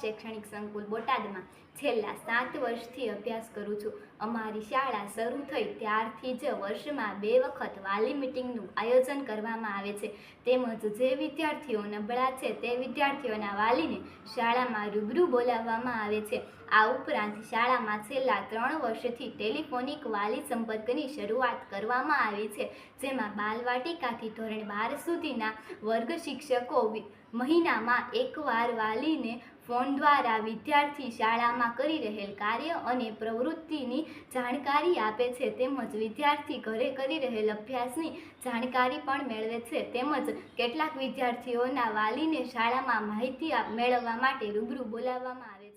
શૈક્ષણિક સંકુલ બોટાદમાં છેલ્લા સાત વર્ષથી અભ્યાસ કરું છું. અમારી શાળા શરૂ થઈ ત્યારથી જ વર્ષમાં બે વખત વાલી મિટિંગનું આયોજન કરવામાં આવે છે. તેમજ જે વિદ્યાર્થીઓ નબળા છે તે વિદ્યાર્થીઓના વાલીને શાળામાં રૂબરૂ બોલાવવામાં આવે છે. આ ઉપરાંત શાળામાં છેલ્લા ત્રણ વર્ષથી ટેલિફોનિક વાલી સંપર્કની શરૂઆત કરવામાં આવી છે, જેમાં બાલવાટિકાથી ધોરણ બાર સુધીના વર્ગ શિક્ષકો મહિનામાં એકવાર વાલીને ફોન દ્વારા વિદ્યાર્થી શાળામાં કરી રહેલ કાર્ય અને પ્રવૃત્તિની જાણકારી આપે છે તેમજ વિદ્યાર્થી ઘરે કરી રહેલ અભ્યાસની જાણકારી પણ મેળવે છે. તેમજ કેટલાક વિદ્યાર્થીઓના વાલીને શાળામાં માહિતી મેળવવા માટે રૂબરૂ બોલાવવામાં આવે